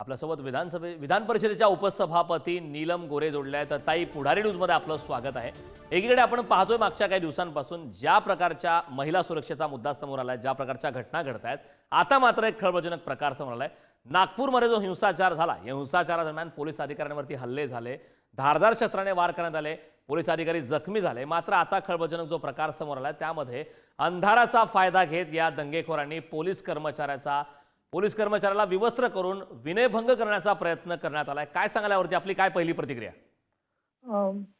आपल्यासोबत विधानसभे विधान परिषदेच्या उपसभापती नीलम गोरे जोडल्या आहेत. ताई पुढारी न्यूजमध्ये आपलं स्वागत आहे. एकीकडे आपण पाहतोय मागच्या काही दिवसांपासून ज्या प्रकारच्या महिला सुरक्षेचा मुद्दा समोर आलाय ज्या प्रकारच्या घटना घडत आहेत आता मात्र एक खळबळजनक प्रकार समोर आलाय. नागपूरमध्ये जो हिंसाचार झाला या हिंसाचारादरम्यान पोलीस अधिकाऱ्यांवरती हल्ले झाले धारदार शस्त्राने वार करण्यात आले पोलीस अधिकारी जखमी झाले. मात्र आता खळबळजनक जो प्रकार समोर आला त्यामध्ये अंधाराचा फायदा घेत या दंगेखोरांनी पोलीस कर्मचाऱ्याचा पोलीस कर्मचाऱ्याला विवस्त्र करून विनयभंग करण्याचा प्रयत्न करण्यात आलाय. काय सांगायला आपली काय पहिली प्रतिक्रिया?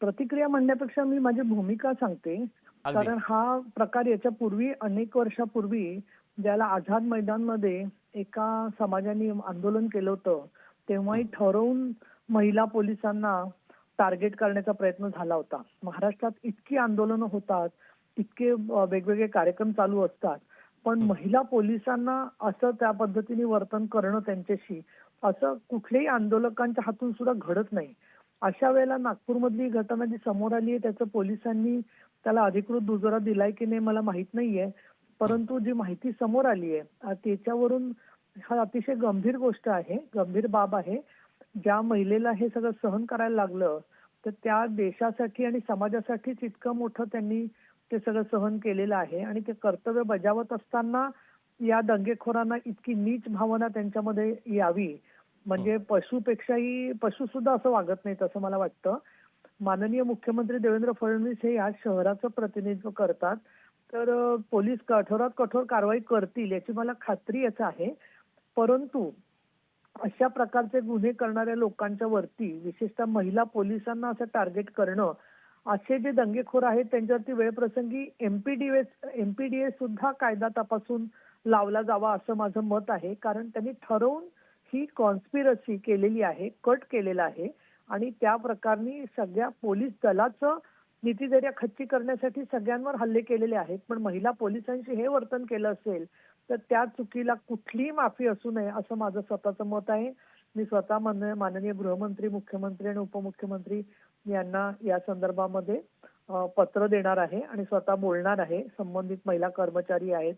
प्रतिक्रिया म्हणण्यापेक्षा मी माझी भूमिका सांगते. कारण हा प्रकार याच्या पूर्वी अनेक वर्षापूर्वी ज्याला आझाद मैदानमध्ये एका समाजाने आंदोलन केलं होतं तेव्हाही ठरवून महिला पोलिसांना टार्गेट करण्याचा प्रयत्न झाला होता. महाराष्ट्रात इतकी आंदोलनं होतात इतके वेगवेगळे कार्यक्रम चालू असतात. पण महिला पोलिसांना असं त्या पद्धतीने वर्तन करणं त्यांच्याशी असं कुठल्याही आंदोलकांच्या हातून सुद्धा घडत नाही. अशा वेळेला नागपूरमधली घटना जी समोर आली आहे त्याचं पोलिसांनी त्याला अधिकृत दुजोरा दिलाय की नाही मला माहीत नाहीये. परंतु जी माहिती समोर आली आहे त्याच्यावरून हा अतिशय गंभीर गोष्ट आहे गंभीर बाब आहे. ज्या महिलेला हे सगळं सहन करायला लागलं तर त्या देशासाठी आणि समाजासाठीच इतकं मोठं त्यांनी ते सगळं सहन केलेलं आहे आणि ते कर्तव्य बजावत असताना या दंगेखोरांना इतकी नीच भावना त्यांच्यामध्ये यावी. म्हणजे पशुपेक्षाही पशु सुद्धा असं वागत नाहीत असं मला वाटतं. माननीय मुख्यमंत्री देवेंद्र फडणवीस हे या शहराचं प्रतिनिधित्व करतात. तर पोलीस कठोरात कठोर कारवाई करतील याची मला खात्री याच आहे. परंतु अशा प्रकारचे गुन्हे करणाऱ्या लोकांच्या वरती विशेषतः महिला पोलिसांना असं टार्गेट करणं असे जे दंगेखोर आहेत त्यांच्यावरती वेळप्रसंगी एमपीडीएस एमपीडीए सुद्धा कायदा तपासून लावला जावा असं माझं मत आहे. कारण त्यांनी ठरवून ही कॉन्स्पिरसी केलेली आहे कट केलेला आहे. आणि त्या प्रकारनी सगळ्या पोलीस दलाचं नीतिधैर्य खच्ची करण्यासाठी सगळ्यांवर हल्ले केलेले आहेत. पण महिला पोलिसांशी हे वर्तन केलं असेल तर त्या चुकीला कुठलीही माफी असू नये असं माझं स्वतःचं मत आहे. मी स्वतः मान- माननीय गृहमंत्री मुख्यमंत्री आणि उपमुख्यमंत्री यांना या संदर्भामध्ये पत्र देणार आहे आणि स्वतः बोलणार आहे. संबंधित महिला कर्मचारी आहेत.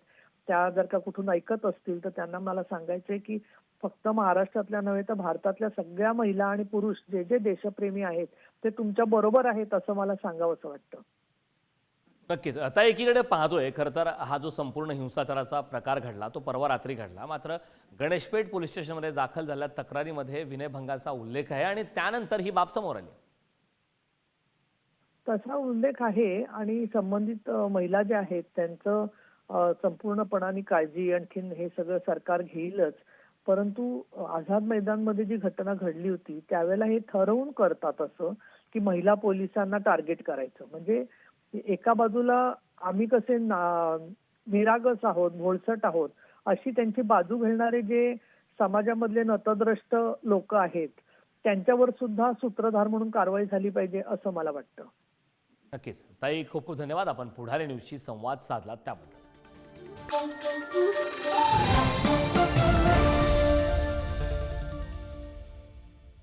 त्या जर का कुठून ऐकत असतील तर त्यांना मला सांगायचंय की फक्त महाराष्ट्रातल्या नव्हे तर भारतातल्या सगळ्या महिला आणि पुरुष जे जे देशप्रेमी आहेत ते तुमच्या बरोबर आहेत असं मला सांगावं असं वाटतं. नक्कीच. आता एकीकडे पाहतोय खरं तर हा जो संपूर्ण हिंसाचाराचा प्रकार घडला तो परवा रात्री घडला. मात्र गणेशपेठ पोलीस स्टेशनमध्ये दाखल झालेल्या तक्रारीमध्ये विनयभंगाचा उल्लेख आहे आणि त्यानंतर ही बाब समोर आली. तसा उल्लेख आहे आणि संबंधित महिला ज्या आहेत त्यांचं संपूर्णपणाने काळजी आणखीन हे सगळं सरकार घेईलच. परंतु आझाद मैदानमध्ये जी घटना घडली होती त्यावेळेला हे ठरवून करतात असं की महिला पोलिसांना टार्गेट करायचं. म्हणजे एका बाजूला आम्ही कसे ना- निरागस आहोत भोळसट आहोत अशी त्यांची बाजू घेणारे जे समाजामधले नतद्रष्ट लोक आहेत त्यांच्यावर सुद्धा सूत्रधार म्हणून कारवाई झाली पाहिजे असं मला वाटतं. नक्कीच. ताई खूप खूप धन्यवाद. आपण पुढारी न्यूजशी संवाद साधला त्याबद्दल.